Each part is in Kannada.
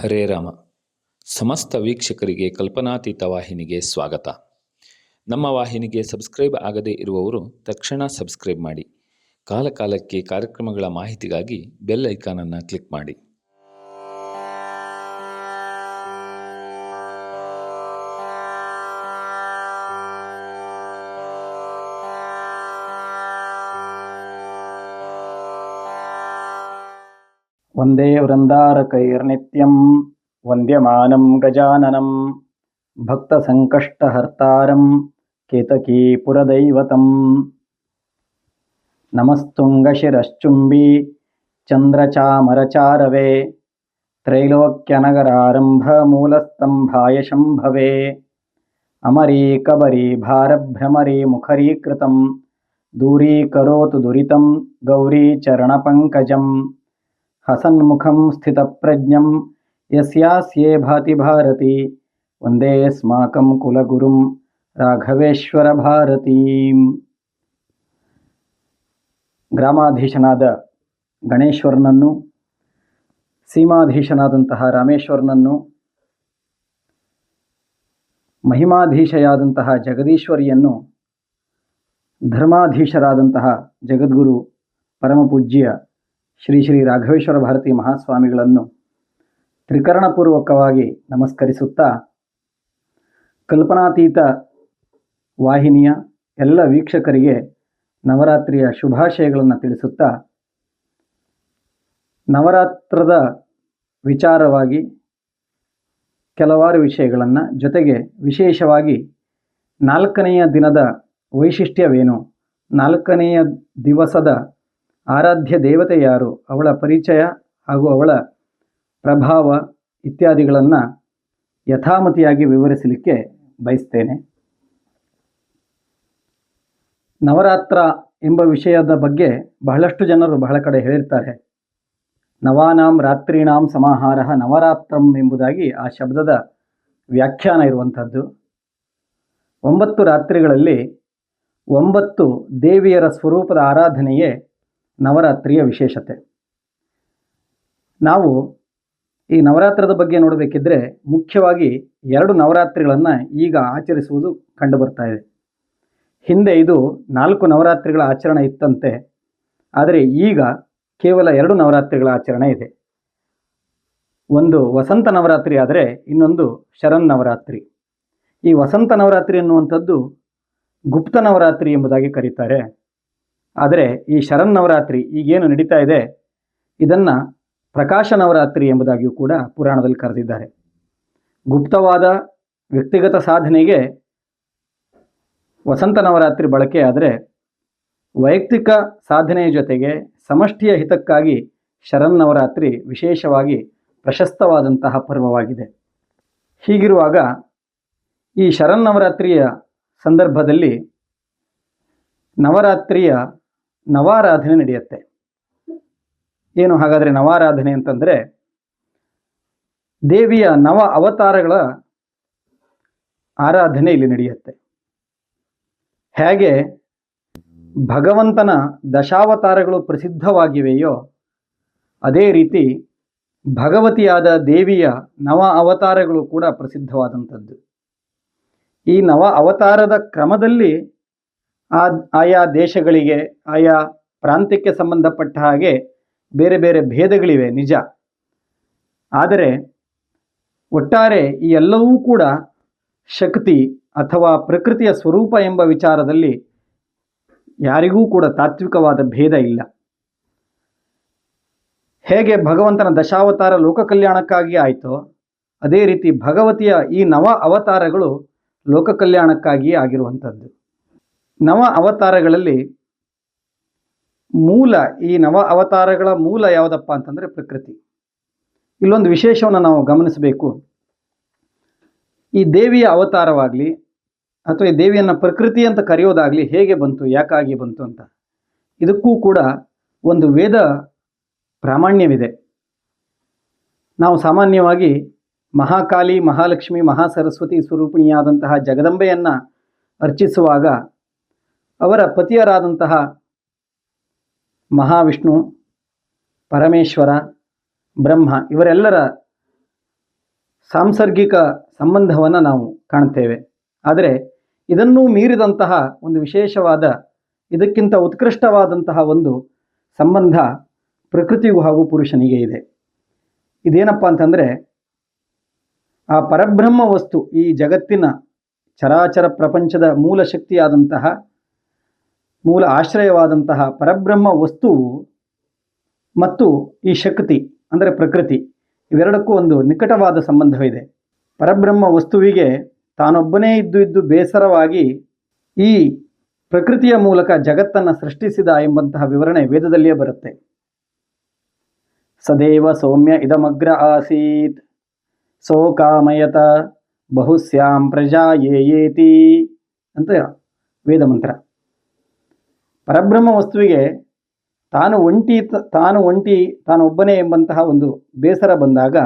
ಹರೇ ರಾಮ. ಸಮಸ್ತ ವೀಕ್ಷಕರಿಗೆ ಕಲ್ಪನಾತೀತ ವಾಹಿನಿಗೆ ಸ್ವಾಗತ. ನಮ್ಮ ವಾಹಿನಿಗೆ ಸಬ್ಸ್ಕ್ರೈಬ್ ಆಗದೇ ಇರುವವರು ತಕ್ಷಣ ಸಬ್ಸ್ಕ್ರೈಬ್ ಮಾಡಿ. ಕಾಲಕಾಲಕ್ಕೆ ಕಾರ್ಯಕ್ರಮಗಳ ಮಾಹಿತಿಗಾಗಿ ಬೆಲ್ ಐಕಾನನ್ನು ಕ್ಲಿಕ್ ಮಾಡಿ. वन्दे वृन्दारकैर्नित्यं वन्द्यमानं गजाननं भक्तसङ्कष्टहर्तारं केतकीपुरदैवतं नमस्तुङ्गशिरश्चुम्बी चन्द्रचामरचारवे त्रैलोक्यनगरारम्भमूलस्तम्भाय शम्भवे अमरीकबरीभारभ्रमरीमुखरीकृतं दूरीकरोतु दुरितं गौरीचरणपङ्कजम् ಹಸನ್ಮುಖಂ ಸ್ಥಿತಪ್ರಜ್ಞಂ ಯಸ್ಯಾಸ್ಯೇ ಭಾತಿ ಭಾರತಿ ಒಂದೇ ಸ್ಮಾಕಂ ಕುಲಗುರುಂ ರಾಘವೇಶ್ವರ ಭಾರತೀಂ ಗ್ರಾಮಾಧೀಶನಾದ ಗಣೇಶ್ವರನನ್ನು ಸೀಮಾಧೀಶನಾದಂತಹ ರಾಮೇಶ್ವರನನ್ನು ಮಹಿಮಾಧೀಶೆಯಾದಂತಹ ಜಗದೀಶ್ವರಿಯನ್ನು ಧರ್ಮಾಧೀಶರಾದಂತಹ ಜಗದ್ಗುರು ಪರಮಪೂಜ್ಯ ಶ್ರೀ ಶ್ರೀ ರಾಘವೇಶ್ವರ ಭಾರತಿ ಮಹಾಸ್ವಾಮಿಗಳನ್ನು ತ್ರಿಕರಣಪೂರ್ವಕವಾಗಿ ನಮಸ್ಕರಿಸುತ್ತಾ ಕಲ್ಪನಾತೀತ ವಾಹಿನಿಯ ಎಲ್ಲ ವೀಕ್ಷಕರಿಗೆ ನವರಾತ್ರಿಯ ಶುಭಾಶಯಗಳನ್ನು ತಿಳಿಸುತ್ತಾ ನವರಾತ್ರದ ವಿಚಾರವಾಗಿ ಕೆಲವಾರು ವಿಷಯಗಳನ್ನು ಜೊತೆಗೆ ವಿಶೇಷವಾಗಿ ನಾಲ್ಕನೆಯ ದಿನದ ವೈಶಿಷ್ಟ್ಯವೇನು? ನಾಲ್ಕನೆಯ ದಿವಸದ ಆರಾಧ್ಯ ದೇವತೆ ಯಾರು, ಅವಳ ಪರಿಚಯ ಹಾಗೂ ಅವಳ ಪ್ರಭಾವ ಇತ್ಯಾದಿಗಳನ್ನು ಯಥಾಮತಿಯಾಗಿ ವಿವರಿಸಲಿಕ್ಕೆ ಬಯಸ್ತೇನೆ. ನವರಾತ್ರ ಎಂಬ ವಿಷಯದ ಬಗ್ಗೆ ಬಹಳಷ್ಟು ಜನರು ಬಹಳ ಕಡೆ ಹೇಳಿರ್ತಾರೆ. ನವಾನಾಂ ರಾತ್ರೀಣಾಂ ಸಮಾಹಾರ ನವರಾತ್ರಂ ಎಂಬುದಾಗಿ ಆ ಶಬ್ದದ ವ್ಯಾಖ್ಯಾನ ಇರುವಂಥದ್ದು. ಒಂಬತ್ತು ರಾತ್ರಿಗಳಲ್ಲಿ ಒಂಬತ್ತು ದೇವಿಯರ ಸ್ವರೂಪದ ಆರಾಧನೆಯೇ ನವರಾತ್ರಿಯ ವಿಶೇಷತೆ. ನಾವು ಈ ನವರಾತ್ರದ ಬಗ್ಗೆ ನೋಡಬೇಕಿದ್ರೆ ಮುಖ್ಯವಾಗಿ ಎರಡು ನವರಾತ್ರಿಗಳನ್ನು ಈಗ ಆಚರಿಸುವುದು ಕಂಡುಬರ್ತಾ ಇದೆ. ಹಿಂದೆ ಇದು ನಾಲ್ಕು ನವರಾತ್ರಿಗಳ ಆಚರಣೆ ಇತ್ತಂತೆ, ಆದರೆ ಈಗ ಕೇವಲ ಎರಡು ನವರಾತ್ರಿಗಳ ಆಚರಣೆ ಇದೆ. ಒಂದು ವಸಂತ ನವರಾತ್ರಿ ಆದರೆ ಇನ್ನೊಂದು ಶರನ್ ನವರಾತ್ರಿ. ಈ ವಸಂತ ನವರಾತ್ರಿ ಎನ್ನುವಂಥದ್ದು ಗುಪ್ತ ನವರಾತ್ರಿ ಎಂಬುದಾಗಿ ಕರೀತಾರೆ. ಆದರೆ ಈ ಶರನ್ನವರಾತ್ರಿ ಈಗೇನು ನಡೀತಾ ಇದೆ? ಇದನ್ನು ಪ್ರಕಾಶ ನವರಾತ್ರಿ ಎಂಬುದಾಗಿಯೂ ಕೂಡ ಪುರಾಣದಲ್ಲಿ ಕರೆದಿದ್ದಾರೆ. ಗುಪ್ತವಾದ ವ್ಯಕ್ತಿಗತ ಸಾಧನೆಗೆ ವಸಂತ ನವರಾತ್ರಿ ಬಳಕೆ ಆದರೆ ವೈಯಕ್ತಿಕ ಸಾಧನೆಯ ಜೊತೆಗೆ ಸಮಷ್ಟಿಯ ಹಿತಕ್ಕಾಗಿ ಶರನ್ನವರಾತ್ರಿ ವಿಶೇಷವಾಗಿ ಪ್ರಶಸ್ತವಾದಂತಹ ಪರ್ವವಾಗಿದೆ. ಹೀಗಿರುವಾಗ ಈ ಶರನ್ನವರಾತ್ರಿಯ ಸಂದರ್ಭದಲ್ಲಿ ನವರಾತ್ರಿಯ ನವಾರಾಧನೆ ನಡೆಯುತ್ತೆ. ಏನು ಹಾಗಾದರೆ ನವಾರಾಧನೆ ಅಂತಂದರೆ ದೇವಿಯ ನವ ಅವತಾರಗಳ ಆರಾಧನೆ ಇಲ್ಲಿ ನಡೆಯುತ್ತೆ. ಹೇಗೆ ಭಗವಂತನ ದಶಾವತಾರಗಳು ಪ್ರಸಿದ್ಧವಾಗಿವೆಯೋ ಅದೇ ರೀತಿ ಭಗವತಿಯಾದ ದೇವಿಯ ನವ ಅವತಾರಗಳು ಕೂಡ ಪ್ರಸಿದ್ಧವಾದಂಥದ್ದು. ಈ ನವ ಅವತಾರದ ಕ್ರಮದಲ್ಲಿ ಆ, ಆಯಾ ದೇಶಗಳಿಗೆ, ಆಯಾ ಪ್ರಾಂತ್ಯಕ್ಕೆ ಸಂಬಂಧಪಟ್ಟ ಹಾಗೆ ಬೇರೆ ಬೇರೆ ಭೇದಗಳಿವೆ ನಿಜ. ಆದರೆ ಒಟ್ಟಾರೆ ಈ ಎಲ್ಲವೂ ಕೂಡ ಶಕ್ತಿ ಅಥವಾ ಪ್ರಕೃತಿಯ ಸ್ವರೂಪ ಎಂಬ ವಿಚಾರದಲ್ಲಿ ಯಾರಿಗೂ ಕೂಡ ತಾತ್ವಿಕವಾದ ಭೇದ ಇಲ್ಲ. ಹೇಗೆ ಭಗವಂತನ ದಶಾವತಾರ ಲೋಕ ಕಲ್ಯಾಣಕ್ಕಾಗಿ ಆಯಿತೋ, ಅದೇ ರೀತಿ ಭಗವತಿಯ ಈ ನವ ಅವತಾರಗಳು ಲೋಕ ಕಲ್ಯಾಣಕ್ಕಾಗಿಯೇ ಆಗಿರುವಂಥದ್ದು. ನವ ಅವತಾರಗಳಲ್ಲಿ ಮೂಲ, ಈ ನವ ಅವತಾರಗಳ ಮೂಲ ಯಾವುದಪ್ಪ ಅಂತಂದರೆ ಪ್ರಕೃತಿ. ಇಲ್ಲೊಂದು ವಿಶೇಷವನ್ನು ನಾವು ಗಮನಿಸಬೇಕು. ಈ ದೇವಿಯ ಅವತಾರವಾಗಲಿ ಅಥವಾ ಈ ದೇವಿಯನ್ನು ಪ್ರಕೃತಿ ಅಂತ ಕರೆಯೋದಾಗಲಿ ಹೇಗೆ ಬಂತು, ಯಾಕಾಗಿ ಬಂತು ಅಂತ. ಇದಕ್ಕೂ ಕೂಡ ಒಂದು ವೇದ ಪ್ರಾಮಾಣ್ಯವಿದೆ. ನಾವು ಸಾಮಾನ್ಯವಾಗಿ ಮಹಾಕಾಲಿ ಮಹಾಲಕ್ಷ್ಮಿ, ಮಹಾಸರಸ್ವತಿ ಸ್ವರೂಪಿಣಿಯಾದಂತಹ ಜಗದಂಬೆಯನ್ನು ಅರ್ಚಿಸುವಾಗ ಅವರ ಪತಿಯರಾದಂತಹ ಮಹಾವಿಷ್ಣು, ಪರಮೇಶ್ವರ, ಬ್ರಹ್ಮ ಇವರೆಲ್ಲರ ಸಾಂಸರ್ಗಿಕ ಸಂಬಂಧವನ್ನು ನಾವು ಕಾಣ್ತೇವೆ. ಆದರೆ ಇದನ್ನೂ ಮೀರಿದಂತಹ ಒಂದು ವಿಶೇಷವಾದ, ಇದಕ್ಕಿಂತ ಉತ್ಕೃಷ್ಟವಾದಂತಹ ಒಂದು ಸಂಬಂಧ ಪ್ರಕೃತಿಗೂ ಹಾಗೂ ಪುರುಷನಿಗೆ ಇದೆ. ಇದೇನಪ್ಪ ಅಂತಂದರೆ, ಆ ಪರಬ್ರಹ್ಮ ವಸ್ತು ಈ ಜಗತ್ತಿನ ಚರಾಚರ ಪ್ರಪಂಚದ ಮೂಲ ಶಕ್ತಿಯಾದಂತಹ ಮೂಲ ಆಶ್ರಯವಾದಂತಹ ಪರಬ್ರಹ್ಮ ವಸ್ತು ಮತ್ತು ಈ ಶಕ್ತಿ, ಅಂದರೆ ಪ್ರಕೃತಿ, ಇವೆರಡಕ್ಕೂ ಒಂದು ನಿಕಟವಾದ ಸಂಬಂಧವಿದೆ. ಪರಬ್ರಹ್ಮ ವಸ್ತುವಿಗೆ ತಾನೊಬ್ಬನೇ ಇದ್ದು ಇದ್ದು ಬೇಸರವಾಗಿ ಈ ಪ್ರಕೃತಿಯ ಮೂಲಕ ಜಗತ್ತನ್ನು ಸೃಷ್ಟಿಸಿದ ಎಂಬಂತಹ ವಿವರಣೆ ವೇದದಲ್ಲಿಯೇ ಬರುತ್ತೆ. ಸದೇವ ಸೌಮ್ಯ ಇದಮಗ್ರ ಆಸೀತ್. ಸೋಕಾಮಯತ ಬಹುಸ್ಯಾಂ ಪ್ರಜಾ ಯೇಯೇತಿ ಅಂತ ವೇದ ಮಂತ್ರ. ಪರಬ್ರಹ್ಮ ವಸ್ತುವಿಗೆ ತಾನು ಒಂಟಿ ತಾನು ಒಂಟಿ ತಾನೊಬ್ಬನೇ ಎಂಬಂತಹ ಒಂದು ಬೇಸರ ಬಂದಾಗ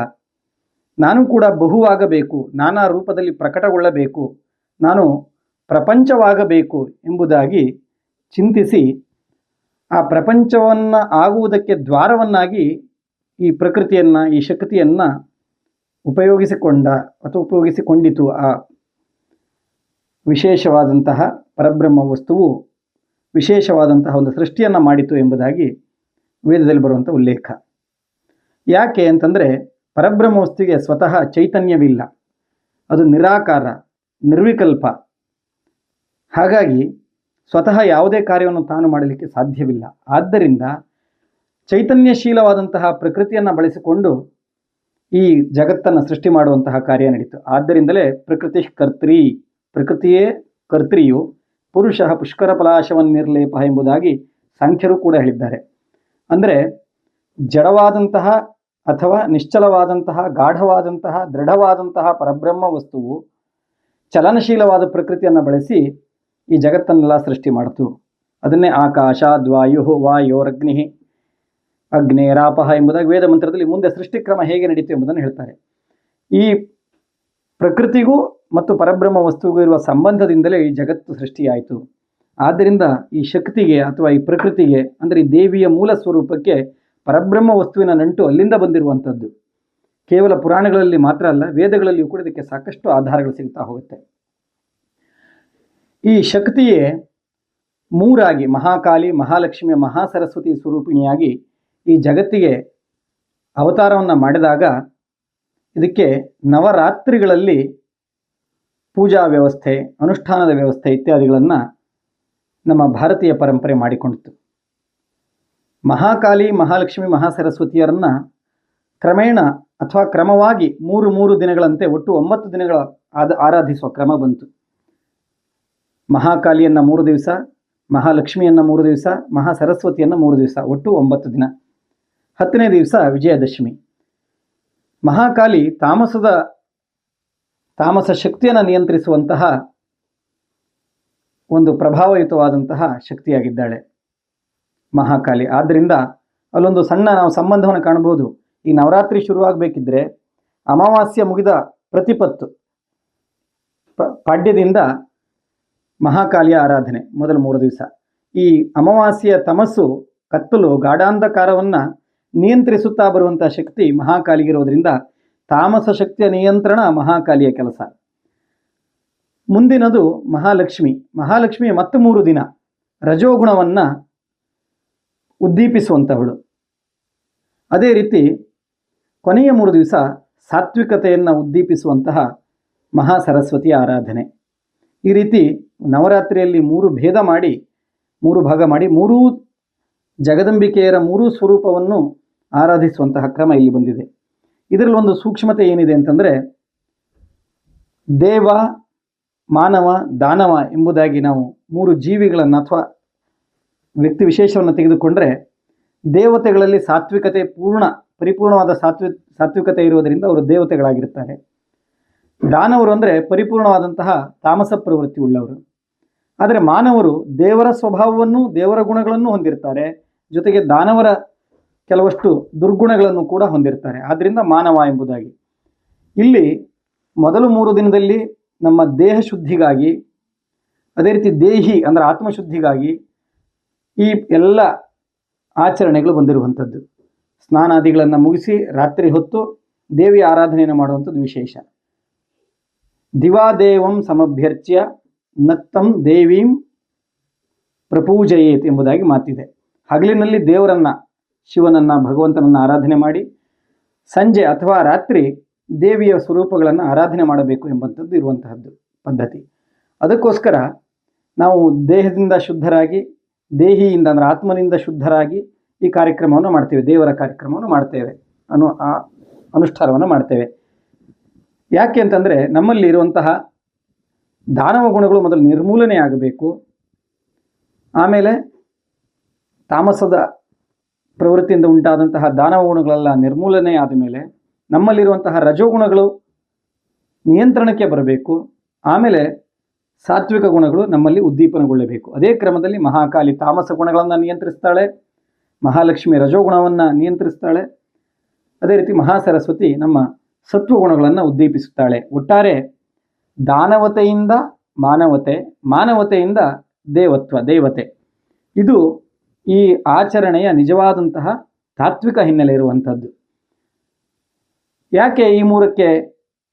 ನಾನು ಕೂಡ ಬಹುವಾಗಬೇಕು, ನಾನಾ ರೂಪದಲ್ಲಿ ಪ್ರಕಟಗೊಳ್ಳಬೇಕು, ನಾನು ಪ್ರಪಂಚವಾಗಬೇಕು ಎಂಬುದಾಗಿ ಚಿಂತಿಸಿ ಆ ಪ್ರಪಂಚವನ್ನು ಆಗುವುದಕ್ಕೆ ದ್ವಾರವನ್ನಾಗಿ ಈ ಪ್ರಕೃತಿಯನ್ನು, ಈ ಶಕ್ತಿಯನ್ನು ಉಪಯೋಗಿಸಿಕೊಂಡ ಅಥವಾ ಉಪಯೋಗಿಸಿಕೊಂಡಿತು ಆ ವಿಶೇಷವಾದಂತಹ ಪರಬ್ರಹ್ಮ ವಸ್ತುವು ವಿಶೇಷವಾದಂತಹ ಒಂದು ಸೃಷ್ಟಿಯನ್ನು ಮಾಡಿತು ಎಂಬುದಾಗಿ ವೇದದಲ್ಲಿ ಬರುವಂಥ ಉಲ್ಲೇಖ. ಯಾಕೆ ಅಂತಂದರೆ ಪರಬ್ರಹ್ಮ ವಸ್ತುವಿಗೆ ಸ್ವತಃ ಚೈತನ್ಯವಿಲ್ಲ. ಅದು ನಿರಾಕಾರ, ನಿರ್ವಿಕಲ್ಪ. ಹಾಗಾಗಿ ಸ್ವತಃ ಯಾವುದೇ ಕಾರ್ಯವನ್ನು ತಾನು ಮಾಡಲಿಕ್ಕೆ ಸಾಧ್ಯವಿಲ್ಲ. ಆದ್ದರಿಂದ ಚೈತನ್ಯಶೀಲವಾದಂತಹ ಪ್ರಕೃತಿಯನ್ನು ಬಳಸಿಕೊಂಡು ಈ ಜಗತ್ತನ್ನು ಸೃಷ್ಟಿ ಮಾಡುವಂತಹ ಕಾರ್ಯ ನಡೀತು. ಆದ್ದರಿಂದಲೇ ಪ್ರಕೃತಿ ಕರ್ತೃ, ಪ್ರಕೃತಿಯೇ ಕರ್ತ್ರಿಯು ಪುರುಷ ಪುಷ್ಕರ ಪಲಾಶವನ್ನಿರ್ಲೇಪ ಎಂಬುದಾಗಿ ಸಾಂಖ್ಯರು ಕೂಡ ಹೇಳಿದ್ದಾರೆ. ಅಂದರೆ ಜಡವಾದಂತಹ ಅಥವಾ ನಿಶ್ಚಲವಾದಂತಹ, ಗಾಢವಾದಂತಹ, ದೃಢವಾದಂತಹ ಪರಬ್ರಹ್ಮ ವಸ್ತುವು ಚಲನಶೀಲವಾದ ಪ್ರಕೃತಿಯನ್ನು ಬಳಸಿ ಈ ಜಗತ್ತನ್ನೆಲ್ಲ ಸೃಷ್ಟಿ ಮಾಡಿತು. ಅದನ್ನೇ ಆಕಾಶ, ದ್ವಾಯು ವಾಯೋರಗ್ನಿ ಅಗ್ನೇರಾಪಹ ಎಂಬುದಾಗಿ ವೇದ ಮಂತ್ರದಲ್ಲಿ ಮುಂದೆ ಸೃಷ್ಟಿಕ್ರಮ ಹೇಗೆ ನಡೀತು ಎಂಬುದನ್ನು ಹೇಳ್ತಾರೆ. ಈ ಪ್ರಕೃತಿಗೂ ಮತ್ತು ಪರಬ್ರಹ್ಮ ವಸ್ತುವಿಗೂ ಇರುವ ಸಂಬಂಧದಿಂದಲೇ ಈ ಜಗತ್ತು ಸೃಷ್ಟಿಯಾಯಿತು. ಆದ್ದರಿಂದ ಈ ಶಕ್ತಿಗೆ ಅಥವಾ ಈ ಪ್ರಕೃತಿಗೆ, ಅಂದರೆ ಈ ದೇವಿಯ ಮೂಲ ಸ್ವರೂಪಕ್ಕೆ ಪರಬ್ರಹ್ಮ ವಸ್ತುವಿನ ನಂಟು ಅಲ್ಲಿಂದ ಬಂದಿರುವಂಥದ್ದು. ಕೇವಲ ಪುರಾಣಗಳಲ್ಲಿ ಮಾತ್ರ ಅಲ್ಲ, ವೇದಗಳಲ್ಲಿಯೂ ಕೂಡ ಇದಕ್ಕೆ ಸಾಕಷ್ಟು ಆಧಾರಗಳು ಸಿಗ್ತಾ ಹೋಗುತ್ತೆ. ಈ ಶಕ್ತಿಯೇ ಮೂರಾಗಿ, ಮಹಾಕಾಲಿ ಮಹಾಲಕ್ಷ್ಮಿಯ ಮಹಾಸರಸ್ವತಿ ಸ್ವರೂಪಿಣಿಯಾಗಿ ಈ ಜಗತ್ತಿಗೆ ಅವತಾರವನ್ನು ಮಾಡಿದಾಗ ಇದಕ್ಕೆ ನವರಾತ್ರಿಗಳಲ್ಲಿ ಪೂಜಾ ವ್ಯವಸ್ಥೆ, ಅನುಷ್ಠಾನದ ವ್ಯವಸ್ಥೆ ಇತ್ಯಾದಿಗಳನ್ನು ನಮ್ಮ ಭಾರತೀಯ ಪರಂಪರೆ ಮಾಡಿಕೊಂಡಿತು ಮಹಾಕಾಲಿ ಮಹಾಲಕ್ಷ್ಮಿ, ಮಹಾಸರಸ್ವತಿಯರನ್ನು ಕ್ರಮೇಣ ಅಥವಾ ಕ್ರಮವಾಗಿ ಮೂರು ಮೂರು ದಿನಗಳಂತೆ ಒಟ್ಟು ಒಂಬತ್ತು ದಿನಗಳ ಆದ ಆರಾಧಿಸುವ ಕ್ರಮ ಬಂತು. ಮಹಾಕಾಲಿಯನ್ನು ಮೂರು ದಿವಸ, ಮಹಾಲಕ್ಷ್ಮಿಯನ್ನು ಮೂರು ದಿವಸ, ಮಹಾಸರಸ್ವತಿಯನ್ನು ಮೂರು ದಿವಸ, ಒಟ್ಟು ಒಂಬತ್ತು ದಿನ. ಹತ್ತನೇ ದಿವಸ ವಿಜಯದಶಮಿ. ಮಹಾಕಾಲಿ ತಾಮಸದ ತಾಮಸ ಶಕ್ತಿಯನ್ನು ನಿಯಂತ್ರಿಸುವಂತಹ ಒಂದು ಪ್ರಭಾವಯುತವಾದಂತಹ ಶಕ್ತಿಯಾಗಿದ್ದಾಳೆ ಮಹಾಕಾಲಿ. ಆದ್ದರಿಂದ ಅಲ್ಲೊಂದು ಸಣ್ಣ ನಾವು ಸಂಬಂಧವನ್ನು ಕಾಣಬಹುದು. ಈ ನವರಾತ್ರಿ ಶುರುವಾಗಬೇಕಿದ್ರೆ ಅಮಾವಾಸ್ಯೆ ಮುಗಿದ ಪ್ರತಿಪತ್ತು ಪಾಡ್ಯದಿಂದ ಮಹಾಕಾಲಿಯ ಆರಾಧನೆ ಮೊದಲ ಮೂರು ದಿವಸ. ಈ ಅಮಾವಾಸ್ಯೆಯ ತಮಸ್ಸು, ಕತ್ತಲು, ಗಾಢಾಂಧಕಾರವನ್ನು ನಿಯಂತ್ರಿಸುತ್ತಾ ಬರುವಂಥ ಶಕ್ತಿ ಮಹಾಕಾಲಿಗಿರೋದ್ರಿಂದ ತಾಮಸ ಶಕ್ತಿಯ ನಿಯಂತ್ರಣ ಮಹಾಕಾಲಿಯ ಕೆಲಸ. ಮುಂದಿನದು ಮಹಾಲಕ್ಷ್ಮಿ. ಮಹಾಲಕ್ಷ್ಮಿಯ ಮತ್ತೆ ಮೂರು ದಿನ. ರಜೋಗುಣವನ್ನು ಉದ್ದೀಪಿಸುವಂತಹವಳು ಅದೇ ರೀತಿ ಕೊನೆಯ ಮೂರು ದಿವಸ ಸಾತ್ವಿಕತೆಯನ್ನು ಉದ್ದೀಪಿಸುವಂತಹ ಮಹಾ ಸರಸ್ವತಿಯ ಆರಾಧನೆ. ಈ ರೀತಿ ನವರಾತ್ರಿಯಲ್ಲಿ ಮೂರು ಭೇದ ಮಾಡಿ, ಮೂರು ಭಾಗ ಮಾಡಿ, ಮೂರೂ ಜಗದಂಬಿಕೆಯರ ಮೂರೂ ಸ್ವರೂಪವನ್ನು ಆರಾಧಿಸುವಂತಹ ಕ್ರಮ ಇಲ್ಲಿ ಬಂದಿದೆ. ಇದರಲ್ಲಿ ಒಂದು ಸೂಕ್ಷ್ಮತೆ ಏನಿದೆ ಅಂತಂದರೆ ದೇವ, ಮಾನವ, ದಾನವ ಎಂಬುದಾಗಿ ನಾವು ಮೂರು ಜೀವಿಗಳನ್ನು ಅಥವಾ ವ್ಯಕ್ತಿ ವಿಶೇಷವನ್ನು ತೆಗೆದುಕೊಂಡರೆ ದೇವತೆಗಳಲ್ಲಿ ಸಾತ್ವಿಕತೆ ಪೂರ್ಣ, ಪರಿಪೂರ್ಣವಾದ ಸಾತ್ವಿ, ಸಾತ್ವಿಕತೆ ಇರುವುದರಿಂದ ಅವರು ದೇವತೆಗಳಾಗಿರ್ತಾರೆ. ದಾನವರು ಅಂದರೆ ಪರಿಪೂರ್ಣವಾದಂತಹ ತಾಮಸ ಪ್ರವೃತ್ತಿ ಉಳ್ಳವರು. ಆದರೆ ಮಾನವರು ದೇವರ ಸ್ವಭಾವವನ್ನು, ದೇವರ ಗುಣಗಳನ್ನು ಹೊಂದಿರ್ತಾರೆ. ಜೊತೆಗೆ ದಾನವರ ಕೆಲವಷ್ಟು ದುರ್ಗುಣಗಳನ್ನು ಕೂಡ ಹೊಂದಿರ್ತಾರೆ. ಆದ್ದರಿಂದ ಮಾನವ ಎಂಬುದಾಗಿ. ಇಲ್ಲಿ ಮೊದಲು ಮೂರು ದಿನದಲ್ಲಿ ನಮ್ಮ ದೇಹ ಶುದ್ಧಿಗಾಗಿ, ಅದೇ ರೀತಿ ದೇಹಿ ಅಂದರೆ ಆತ್ಮಶುದ್ಧಿಗಾಗಿ ಈ ಎಲ್ಲ ಆಚರಣೆಗಳು ಬಂದಿರುವಂಥದ್ದು. ಸ್ನಾನಾದಿಗಳನ್ನು ಮುಗಿಸಿ ರಾತ್ರಿ ಹೊತ್ತು ದೇವಿ ಆರಾಧನೆಯನ್ನು ಮಾಡುವಂಥದ್ದು ವಿಶೇಷ. ದಿವಾದೇವಂ ಸಮಭ್ಯರ್ಚ್ಯ ನತ್ತಂ ದೇವೀಂ ಪ್ರಪೂಜಯೇತ್ ಎಂಬುದಾಗಿ ಮಾತಿದೆ. ಹಗಲಿನಲ್ಲಿ ದೇವರನ್ನ ಶಿವನನ್ನ ಭಗವಂತನನ್ನ ಆರಾಧನೆ ಮಾಡಿ ಸಂಜೆ ಅಥವಾ ರಾತ್ರಿ ದೇವಿಯ ಸ್ವರೂಪಗಳನ್ನು ಆರಾಧನೆ ಮಾಡಬೇಕು ಎಂಬಂಥದ್ದು ಇರುವಂತಹದ್ದು ಪದ್ಧತಿ. ಅದಕ್ಕೋಸ್ಕರ ನಾವು ದೇಹದಿಂದ ಶುದ್ಧರಾಗಿ, ದೇಹಿಯಿಂದ ಅಂದರೆ ಆತ್ಮನಿಂದ ಶುದ್ಧರಾಗಿ ಈ ಕಾರ್ಯಕ್ರಮವನ್ನು ಮಾಡ್ತೇವೆ, ದೇವರ ಕಾರ್ಯಕ್ರಮವನ್ನು ಮಾಡ್ತೇವೆ ಅನು ಆ ಅನುಷ್ಠಾನವನ್ನು ಮಾಡ್ತೇವೆ. ಯಾಕೆ ಅಂತಂದರೆ ನಮ್ಮಲ್ಲಿ ಇರುವಂತಹ ದಾನವ ಗುಣಗಳು ಮೊದಲು ನಿರ್ಮೂಲನೆ ಆಗಬೇಕು ಆಮೇಲೆ ತಾಮಸದ ಪ್ರವೃತ್ತಿಯಿಂದ ಉಂಟಾದಂತಹ ದಾನವ ಗುಣಗಳೆಲ್ಲ ನಿರ್ಮೂಲನೆ ಆದ ಮೇಲೆ ನಮ್ಮಲ್ಲಿರುವಂತಹ ರಜೋಗುಣಗಳು ನಿಯಂತ್ರಣಕ್ಕೆ ಬರಬೇಕು. ಆಮೇಲೆ ಸಾತ್ವಿಕ ಗುಣಗಳು ನಮ್ಮಲ್ಲಿ ಉದ್ದೀಪನಗೊಳ್ಳಬೇಕು. ಅದೇ ಕ್ರಮದಲ್ಲಿ ಮಹಾಕಾಲಿ ತಾಮಸ ಗುಣಗಳನ್ನು ನಿಯಂತ್ರಿಸ್ತಾಳೆ, ಮಹಾಲಕ್ಷ್ಮಿ ರಜೋಗುಣವನ್ನು ನಿಯಂತ್ರಿಸ್ತಾಳೆ, ಅದೇ ರೀತಿ ಮಹಾಸರಸ್ವತಿ ನಮ್ಮ ಸತ್ವಗುಣಗಳನ್ನು ಉದ್ದೀಪಿಸುತ್ತಾಳೆ. ಒಟ್ಟಾರೆ ದಾನವತೆಯಿಂದ ಮಾನವತೆ, ಮಾನವತೆಯಿಂದ ದೇವತ್ವ, ದೇವತೆ. ಇದು ಈ ಆಚರಣೆಯ ನಿಜವಾದಂತಹ ತಾತ್ವಿಕ ಹಿನ್ನೆಲೆ ಇರುವಂಥದ್ದು. ಯಾಕೆ ಈ ಮೂರಕ್ಕೆ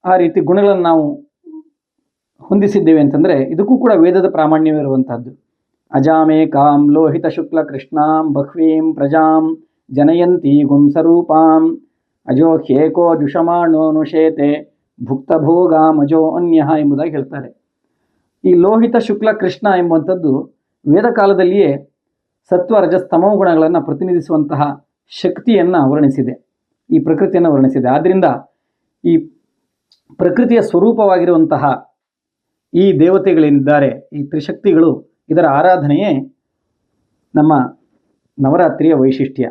ಆ ರೀತಿ ಗುಣಗಳನ್ನು ನಾವು ಹೊಂದಿಸಿದ್ದೇವೆ ಅಂತಂದರೆ ಇದಕ್ಕೂ ಕೂಡ ವೇದದ ಪ್ರಾಮಾಣ್ಯವಿರುವಂಥದ್ದು ಅಜಾಮೇ ಕಾಂ ಲೋಹಿತ ಶುಕ್ಲ ಕೃಷ್ಣಾಂ ಬಹ್ವೀಂ ಪ್ರಜಾಂ ಜನಯಂತಿ ಗುಂಸರೂಪಾಂ ಅಜೋ ಹ್ಯೇಕೋ ಜುಷಮಾಣೋ ನುಷೇತೆ ಭುಕ್ತಭೋಗಾಮಜೋ ಅನ್ಯ ಎಂಬುದಾಗಿ ಹೇಳ್ತಾರೆ. ಈ ಲೋಹಿತ ಶುಕ್ಲ ಕೃಷ್ಣ ಎಂಬುವಂಥದ್ದು ವೇದ ಕಾಲದಲ್ಲಿಯೇ ಸತ್ವ ರಜಸ್ತಮೋ ಗುಣಗಳನ್ನು ಪ್ರತಿನಿಧಿಸುವಂತಹ ಶಕ್ತಿಯನ್ನು ವರ್ಣಿಸಿದೆ. ಈ ಪ್ರಕೃತಿಯನ್ನು ವರ್ಣಿಸಿದೆ. ಆದ್ದರಿಂದ ಈ ಪ್ರಕೃತಿಯ ಸ್ವರೂಪವಾಗಿರುವಂತಹ ಈ ದೇವತೆಗಳೇನಿದ್ದಾರೆ ಈ ತ್ರಿಶಕ್ತಿಗಳು ಇದರ ಆರಾಧನೆಯೇ ನಮ್ಮ ನವರಾತ್ರಿಯ ವೈಶಿಷ್ಟ್ಯ.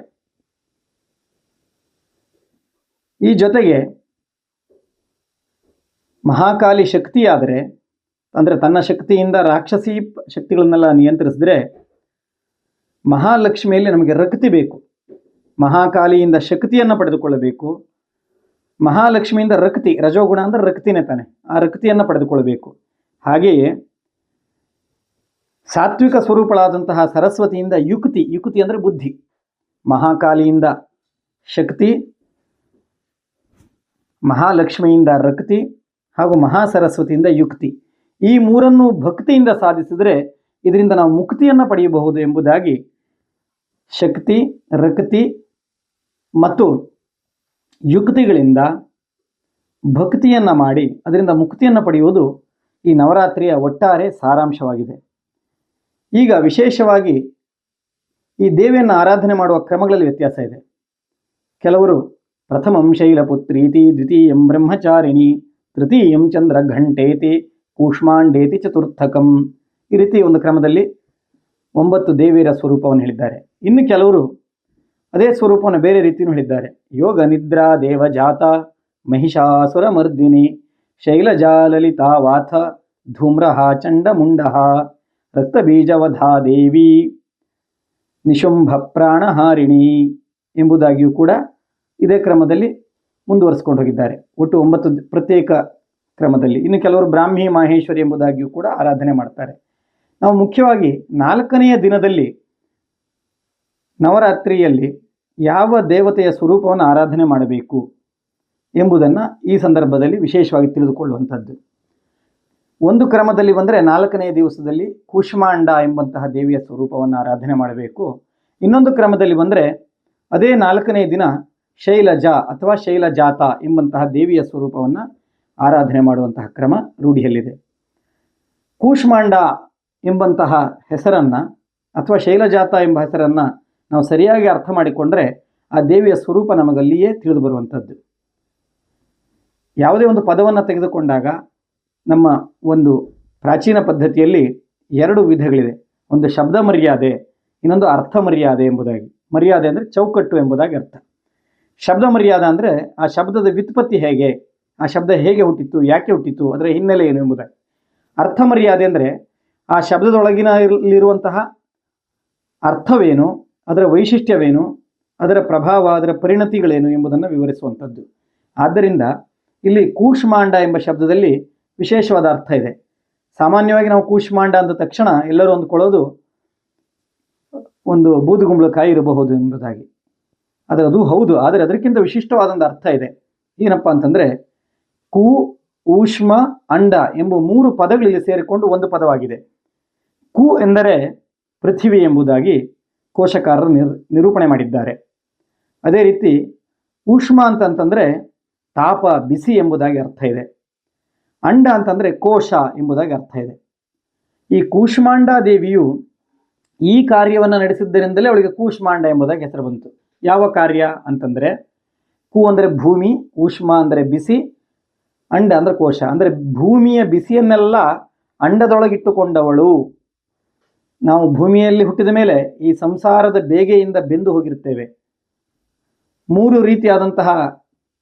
ಈ ಜೊತೆಗೆ ಮಹಾಕಾಲಿ ಶಕ್ತಿಯಾದರೆ, ಅಂದರೆ ತನ್ನ ಶಕ್ತಿಯಿಂದ ರಾಕ್ಷಸಿ ಶಕ್ತಿಗಳನ್ನೆಲ್ಲ ನಿಯಂತ್ರಿಸಿದ್ರೆ ಮಹಾಲಕ್ಷ್ಮಿಯಲ್ಲಿ ನಮಗೆ ರಕ್ತಿ ಬೇಕು. ಮಹಾಕಾಲಿಯಿಂದ ಶಕ್ತಿಯನ್ನು ಪಡೆದುಕೊಳ್ಳಬೇಕು. ಮಹಾಲಕ್ಷ್ಮಿಯಿಂದ ರಕ್ತಿ, ರಜೋಗುಣ ಅಂದರೆ ರಕ್ತಿನೇ ತಾನೆ. ಆ ರಕ್ತಿಯನ್ನು ಪಡೆದುಕೊಳ್ಳಬೇಕು. ಹಾಗೆಯೇ ಸಾತ್ವಿಕ ಸ್ವರೂಪಳಾದಂತಹ ಸರಸ್ವತಿಯಿಂದ ಯುಕ್ತಿ ಯುಕ್ತಿ ಅಂದರೆ ಬುದ್ಧಿ. ಮಹಾಕಾಲಿಯಿಂದ ಶಕ್ತಿ, ಮಹಾಲಕ್ಷ್ಮಿಯಿಂದ ರಕ್ತಿ ಹಾಗೂ ಮಹಾಸರಸ್ವತಿಯಿಂದ ಯುಕ್ತಿ. ಈ ಮೂರನ್ನು ಭಕ್ತಿಯಿಂದ ಸಾಧಿಸಿದರೆ ಇದರಿಂದ ನಾವು ಮುಕ್ತಿಯನ್ನು ಪಡೆಯಬಹುದು ಎಂಬುದಾಗಿ ಶಕ್ತಿ, ರಕ್ತಿ ಮತ್ತು ಯುಕ್ತಿಗಳಿಂದ ಭಕ್ತಿಯನ್ನು ಮಾಡಿ ಅದರಿಂದ ಮುಕ್ತಿಯನ್ನು ಪಡೆಯುವುದು ಈ ನವರಾತ್ರಿಯ ಒಟ್ಟಾರೆ ಸಾರಾಂಶವಾಗಿದೆ. ಈಗ ವಿಶೇಷವಾಗಿ ಈ ದೇವಿಯನ್ನು ಆರಾಧನೆ ಮಾಡುವ ಕ್ರಮಗಳಲ್ಲಿ ವ್ಯತ್ಯಾಸ ಇದೆ. ಕೆಲವರು ಪ್ರಥಮಂ ಶೈಲಪುತ್ರೀತಿ ದ್ವಿತೀಯಂ ಬ್ರಹ್ಮಚಾರಿಣಿ, ತೃತೀಯಂ ಚಂದ್ರ ಘಂಟೇತಿ, ಕೂಷ್ಮಾಂಡೇತಿ ಚತುರ್ಥಕಂ ಈ ರೀತಿ ಒಂದು ಕ್ರಮದಲ್ಲಿ ಒಂಬತ್ತು ದೇವಿಯರ ಸ್ವರೂಪವನ್ನು ಹೇಳಿದ್ದಾರೆ. ಇನ್ನು ಕೆಲವರು ಅದೇ ಸ್ವರೂಪವನ್ನು ಬೇರೆ ರೀತಿಯೂ ಹೇಳಿದ್ದಾರೆ. ಯೋಗ ನಿದ್ರಾ ದೇವ ಜಾತ ಮಹಿಷಾಸುರ ಮರ್ದಿನಿ ಶೈಲಜಾಲಲಿತಾ ವಾಥ ಧೂಮ್ರಹ ರಕ್ತ ರಕ್ತಬೀಜವಧಾ ದೇವಿ ನಿಶುಂಭ ಪ್ರಾಣಹಾರಿಣಿ ಎಂಬುದಾಗಿಯೂ ಕೂಡ ಇದೇ ಕ್ರಮದಲ್ಲಿ ಮುಂದುವರಿಸಿಕೊಂಡು ಹೋಗಿದ್ದಾರೆ. ಒಟ್ಟು ಒಂಬತ್ತು ಪ್ರತ್ಯೇಕ ಕ್ರಮದಲ್ಲಿ. ಇನ್ನು ಕೆಲವರು ಬ್ರಾಹ್ಮಿ, ಮಾಹೇಶ್ವರಿ ಎಂಬುದಾಗಿಯೂ ಕೂಡ ಆರಾಧನೆ ಮಾಡ್ತಾರೆ. ನಾವು ಮುಖ್ಯವಾಗಿ ನಾಲ್ಕನೆಯ ದಿನದಲ್ಲಿ ನವರಾತ್ರಿಯಲ್ಲಿ ಯಾವ ದೇವತೆಯ ಸ್ವರೂಪವನ್ನು ಆರಾಧನೆ ಮಾಡಬೇಕು ಎಂಬುದನ್ನು ಈ ಸಂದರ್ಭದಲ್ಲಿ ವಿಶೇಷವಾಗಿ ತಿಳಿದುಕೊಳ್ಳುವಂಥದ್ದು. ಒಂದು ಕ್ರಮದಲ್ಲಿ ಬಂದರೆ ನಾಲ್ಕನೇ ದಿವಸದಲ್ಲಿ ಕೂಷ್ಮಾಂಡ ಎಂಬಂತಹ ದೇವಿಯ ಸ್ವರೂಪವನ್ನು ಆರಾಧನೆ ಮಾಡಬೇಕು. ಇನ್ನೊಂದು ಕ್ರಮದಲ್ಲಿ ಬಂದರೆ ಅದೇ ನಾಲ್ಕನೇ ದಿನ ಶೈಲಜ ಅಥವಾ ಶೈಲಜಾತ ಎಂಬಂತಹ ದೇವಿಯ ಸ್ವರೂಪವನ್ನು ಆರಾಧನೆ ಮಾಡುವಂತಹ ಕ್ರಮ ರೂಢಿಯಲ್ಲಿದೆ. ಕೂಷ್ಮಾಂಡ ಎಂಬಂತಹ ಹೆಸರನ್ನು ಅಥವಾ ಶೈಲಜಾತ ಎಂಬ ಹೆಸರನ್ನು ನಾವು ಸರಿಯಾಗಿ ಅರ್ಥ ಮಾಡಿಕೊಂಡ್ರೆ ಆ ದೇವಿಯ ಸ್ವರೂಪ ನಮಗಲ್ಲಿಯೇ ತಿಳಿದು ಬರುವಂಥದ್ದು. ಯಾವುದೇ ಒಂದು ಪದವನ್ನು ತೆಗೆದುಕೊಂಡಾಗ ನಮ್ಮ ಒಂದು ಪ್ರಾಚೀನ ಪದ್ಧತಿಯಲ್ಲಿ ಎರಡು ವಿಧಗಳಿದೆ ಒಂದು ಶಬ್ದ ಮರ್ಯಾದೆ, ಇನ್ನೊಂದು ಅರ್ಥ ಮರ್ಯಾದೆ ಎಂಬುದಾಗಿ. ಮರ್ಯಾದೆ ಅಂದರೆ ಚೌಕಟ್ಟು ಎಂಬುದಾಗಿ ಅರ್ಥ. ಶಬ್ದ ಮರ್ಯಾದೆ ಅಂದರೆ ಆ ಶಬ್ದದ ವ್ಯುತ್ಪತ್ತಿ ಹೇಗೆ, ಆ ಶಬ್ದ ಹೇಗೆ ಹುಟ್ಟಿತ್ತು, ಯಾಕೆ ಹುಟ್ಟಿತ್ತು, ಅದರ ಹಿನ್ನೆಲೆ ಏನು ಎಂಬುದಾಗಿ. ಅರ್ಥ ಮರ್ಯಾದೆ ಅಂದರೆ ಆ ಶಬ್ದದೊಳಗಿನ ಇರುವಂತಹ ಅರ್ಥವೇನು ಅದರ ವೈಶಿಷ್ಟ್ಯವೇನು? ಅದರ ಪ್ರಭಾವ, ಅದರ ಪರಿಣತಿಗಳೇನು ಎಂಬುದನ್ನು ವಿವರಿಸುವಂಥದ್ದು. ಆದ್ದರಿಂದ ಇಲ್ಲಿ ಕೂಷ್ಮಾಂಡ ಎಂಬ ಶಬ್ದದಲ್ಲಿ ವಿಶೇಷವಾದ ಅರ್ಥ ಇದೆ. ಸಾಮಾನ್ಯವಾಗಿ ನಾವು ಕೂಷ್ಮಾಂಡ ಅಂದ ತಕ್ಷಣ ಎಲ್ಲರೂ ಅಂದ್ಕೊಳ್ಳೋದು ಒಂದು ಬೂದುಗುಂಬಳಕಾಯಿ ಇರಬಹುದು ಎಂಬುದಾಗಿ. ಆದರೆ ಅದು ಹೌದು, ಆದರೆ ಅದಕ್ಕಿಂತ ವಿಶಿಷ್ಟವಾದಂಥ ಅರ್ಥ ಇದೆ. ಏನಪ್ಪ ಅಂತಂದರೆ, ಕೂ, ಊಷ್ಮ, ಅಂಡ ಎಂಬ ಮೂರು ಪದಗಳಿಗೆ ಸೇರಿಕೊಂಡು ಒಂದು ಪದವಾಗಿದೆ. ಕು ಎಂದರೆ ಪೃಥಿವಿ ಎಂಬುದಾಗಿ ಕೋಶಕಾರರು ನಿರ್, ನಿರೂಪಣೆ ಮಾಡಿದ್ದಾರೆ. ಅದೇ ರೀತಿ ಊಷ್ಮ ಅಂತಂತಂದರೆ ತಾಪ, ಬಿಸಿ ಎಂಬುದಾಗಿ ಅರ್ಥ ಇದೆ. ಅಂಡ ಅಂತಂದರೆ ಕೋಶ ಎಂಬುದಾಗಿ ಅರ್ಥ ಇದೆ. ಈ ಕೂಷ್ಮಾಂಡ ದೇವಿಯು ಈ ಕಾರ್ಯವನ್ನು ನಡೆಸಿದ್ದರಿಂದಲೇ ಅವಳಿಗೆ ಕೂಷ್ಮಾಂಡ ಎಂಬುದಾಗಿ ಹೆಸರು ಬಂತು. ಯಾವ ಕಾರ್ಯ ಅಂತಂದರೆ ಕೂ ಅಂದರೆ ಭೂಮಿ, ಊಷ್ಮ ಅಂದರೆ ಬಿಸಿ, ಅಂಡ ಅಂದರೆ ಕೋಶ. ಅಂದರೆ ಭೂಮಿಯ ಬಿಸಿಯನ್ನೆಲ್ಲ ಅಂಡದೊಳಗಿಟ್ಟುಕೊಂಡವಳು. ನಾವು ಭೂಮಿಯಲ್ಲಿ ಹುಟ್ಟಿದ ಮೇಲೆ ಈ ಸಂಸಾರದ ಬೇಗೆಯಿಂದ ಬೆಂದು ಹೋಗಿರ್ತೇವೆ ಮೂರು ರೀತಿಯಾದಂತಹ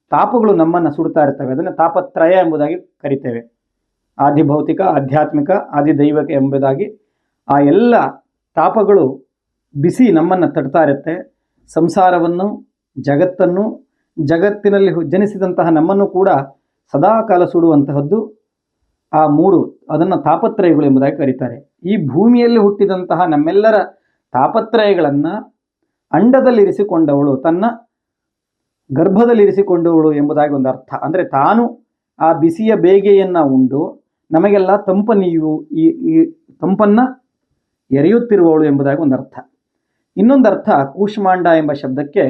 ತಾಪಗಳು ನಮ್ಮನ್ನು ಸುಡ್ತಾ ಇರ್ತವೆ. ಅದನ್ನು ತಾಪತ್ರಯ ಎಂಬುದಾಗಿ ಕರಿತೇವೆ. ಆದಿಭೌತಿಕ, ಆಧ್ಯಾತ್ಮಿಕ, ಆದಿದೈವಿಕ ಎಂಬುದಾಗಿ ಆ ಎಲ್ಲ ತಾಪಗಳು ಬಿಸಿ ನಮ್ಮನ್ನು ತಡ್ತಾ ಇರುತ್ತೆ. ಸಂಸಾರವನ್ನು, ಜಗತ್ತನ್ನು, ಜಗತ್ತಿನಲ್ಲಿ ಜನಿಸಿದಂತಹ ನಮ್ಮನ್ನು ಕೂಡ ಸದಾಕಾಲ ಸುಡುವಂತಹದ್ದು ಆ ಮೂರು ಅದನ್ನು ತಾಪತ್ರಯಗಳು ಎಂಬುದಾಗಿ ಕರೀತಾರೆ. ಈ ಭೂಮಿಯಲ್ಲಿ ಹುಟ್ಟಿದಂತಹ ನಮ್ಮೆಲ್ಲರ ತಾಪತ್ರಯಗಳನ್ನು ಅಂಡದಲ್ಲಿರಿಸಿಕೊಂಡವಳು, ತನ್ನ ಗರ್ಭದಲ್ಲಿರಿಸಿಕೊಂಡವಳು ಎಂಬುದಾಗಿ ಒಂದು ಅರ್ಥ. ಅಂದರೆ ತಾನು ಆ ಬಿಸಿಯ ಬೇಗೆಯನ್ನು ಉಂಡು, ನಮಗೆಲ್ಲ ತಂಪನಿಯು ಈ ಈ ತಂಪನ್ನು ಎರೆಯುತ್ತಿರುವವಳು ಎಂಬುದಾಗಿ ಒಂದು ಅರ್ಥ. ಇನ್ನೊಂದು ಅರ್ಥ ಕೂಷ್ಮಾಂಡ ಎಂಬ ಶಬ್ದಕ್ಕೆ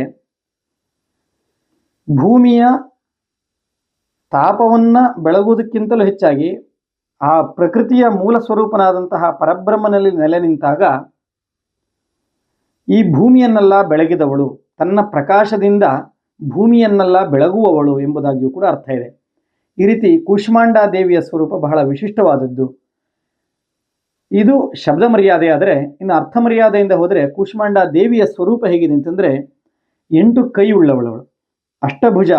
ಭೂಮಿಯ ತಾಪವನ್ನು ಬೆಳಗುವುದಕ್ಕಿಂತಲೂ ಹೆಚ್ಚಾಗಿ ಆ ಪ್ರಕೃತಿಯ ಮೂಲ ಸ್ವರೂಪನಾದಂತಹ ಪರಬ್ರಹ್ಮನಲ್ಲಿ ನೆಲೆ ನಿಂತಾಗ ಈ ಭೂಮಿಯನ್ನೆಲ್ಲ ಬೆಳಗಿದವಳು, ತನ್ನ ಪ್ರಕಾಶದಿಂದ ಭೂಮಿಯನ್ನೆಲ್ಲ ಬೆಳಗುವವಳು ಎಂಬುದಾಗಿಯೂ ಕೂಡ ಅರ್ಥ ಇದೆ. ಈ ರೀತಿ ಕೂಷ್ಮಾಂಡ ದೇವಿಯ ಸ್ವರೂಪ ಬಹಳ ವಿಶಿಷ್ಟವಾದದ್ದು. ಇದು ಶಬ್ದ ಮರ್ಯಾದೆ ಆದರೆ, ಇನ್ನು ಅರ್ಥ ಮರ್ಯಾದೆಯಿಂದ ಹೋದರೆ ಕೂಷ್ಮಾಂಡ ದೇವಿಯ ಸ್ವರೂಪ ಹೇಗಿದೆ ಅಂತಂದರೆ ಎಂಟು ಕೈ ಉಳ್ಳವಳವಳು. ಅಷ್ಟಭುಜ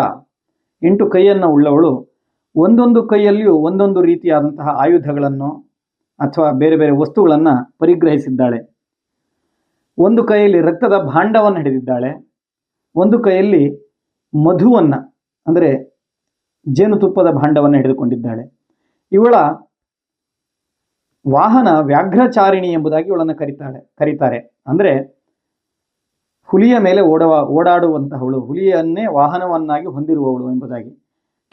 ಎಂಟು ಕೈಯನ್ನು ಉಳ್ಳವಳು. ಒಂದೊಂದು ಕೈಯಲ್ಲಿಯೂ ಒಂದೊಂದು ರೀತಿಯಾದಂತಹ ಆಯುಧಗಳನ್ನು ಅಥವಾ ಬೇರೆ ಬೇರೆ ವಸ್ತುಗಳನ್ನು ಪರಿಗ್ರಹಿಸಿದ್ದಾಳೆ. ಒಂದು ಕೈಯಲ್ಲಿ ರಕ್ತದ ಭಾಂಡವನ್ನು ಹಿಡಿದಿದ್ದಾಳೆ. ಒಂದು ಕೈಯಲ್ಲಿ ಮಧುವನ್ನು, ಅಂದರೆ ಜೇನುತುಪ್ಪದ ಭಾಂಡವನ್ನು ಹಿಡಿದುಕೊಂಡಿದ್ದಾಳೆ. ಇವಳ ವಾಹನ ವ್ಯಾಘ್ರಚಾರಿಣಿ ಎಂಬುದಾಗಿ ಇವಳನ್ನು ಕರೀತಾಳೆ, ಕರೀತಾರೆ. ಅಂದರೆ ಹುಲಿಯ ಮೇಲೆ ಓಡವ, ಓಡಾಡುವಂತಹವಳು, ಹುಲಿಯನ್ನೇ ವಾಹನವನ್ನಾಗಿ ಹೊಂದಿರುವವಳು ಎಂಬುದಾಗಿ.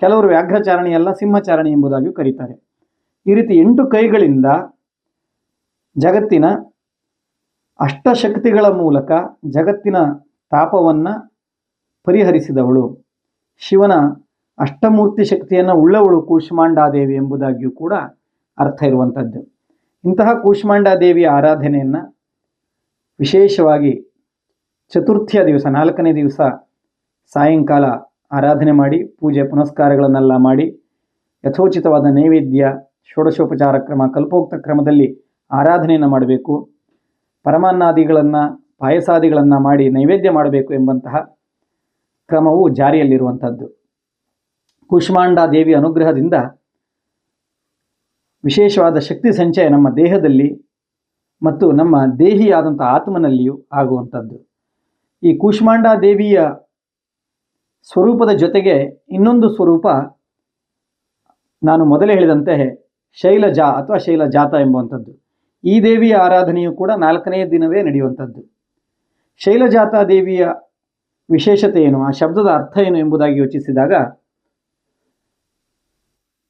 ಕೆಲವರು ವ್ಯಾಘ್ರಚಾರಣಿ ಅಲ್ಲ, ಸಿಂಹಚಾರಣಿ ಎಂಬುದಾಗಿಯೂ ಕರೀತಾರೆ. ಈ ರೀತಿ ಎಂಟು ಕೈಗಳಿಂದ ಜಗತ್ತಿನ ಅಷ್ಟಶಕ್ತಿಗಳ ಮೂಲಕ ಜಗತ್ತಿನ ತಾಪವನ್ನು ಪರಿಹರಿಸಿದವಳು. ಶಿವನ ಅಷ್ಟಮೂರ್ತಿ ಶಕ್ತಿಯನ್ನು ಉಳ್ಳವಳು ಕೂಷ್ಮಾಂಡಾದೇವಿ ಎಂಬುದಾಗಿಯೂ ಕೂಡ ಅರ್ಥ ಇರುವಂಥದ್ದು ಇಂತಹ ಕೂಷ್ಮಾಂಡಾದೇವಿಯ ಆರಾಧನೆಯನ್ನು ವಿಶೇಷವಾಗಿ ಚತುರ್ಥಿಯ ದಿವಸ, ನಾಲ್ಕನೇ ದಿವಸ ಸಾಯಂಕಾಲ ಆರಾಧನೆ ಮಾಡಿ, ಪೂಜೆ ಪುನಸ್ಕಾರಗಳನ್ನೆಲ್ಲ ಮಾಡಿ, ಯಥೋಚಿತವಾದ ನೈವೇದ್ಯ, ಷೋಡಶೋಪಚಾರ ಕ್ರಮ, ಕಲ್ಪೋಕ್ತ ಕ್ರಮದಲ್ಲಿ ಆರಾಧನೆಯನ್ನು ಮಾಡಬೇಕು. ಪರಮಾನ್ನಾದಿಗಳನ್ನು, ಪಾಯಸಾದಿಗಳನ್ನು ಮಾಡಿ ನೈವೇದ್ಯ ಮಾಡಬೇಕು ಎಂಬಂತಹ ಕ್ರಮವು ಜಾರಿಯಲ್ಲಿರುವಂಥದ್ದು. ಕೂಷ್ಮಾಂಡ ದೇವಿಯ ಅನುಗ್ರಹದಿಂದ ವಿಶೇಷವಾದ ಶಕ್ತಿ ಸಂಚಯ ನಮ್ಮ ದೇಹದಲ್ಲಿ ಮತ್ತು ನಮ್ಮ ದೇಹಿಯಾದಂಥ ಆತ್ಮನಲ್ಲಿಯೂ ಆಗುವಂಥದ್ದು. ಈ ಕೂಷ್ಮಾಂಡ ದೇವಿಯ ಸ್ವರೂಪದ ಜೊತೆಗೆ ಇನ್ನೊಂದು ಸ್ವರೂಪ ನಾನು ಮೊದಲೇ ಹೇಳಿದಂತೆ ಶೈಲಜಾ ಅಥವಾ ಶೈಲಜಾತ ಎಂಬುವಂಥದ್ದು. ಈ ದೇವಿಯ ಆರಾಧನೆಯು ಕೂಡ ನಾಲ್ಕನೆಯ ದಿನವೇ ನಡೆಯುವಂಥದ್ದು. ಶೈಲಜಾತ ದೇವಿಯ ವಿಶೇಷತೆ ಏನು? ಆ ಶಬ್ದದ ಅರ್ಥ ಏನು ಎಂಬುದಾಗಿ ಯೋಚಿಸಿದಾಗ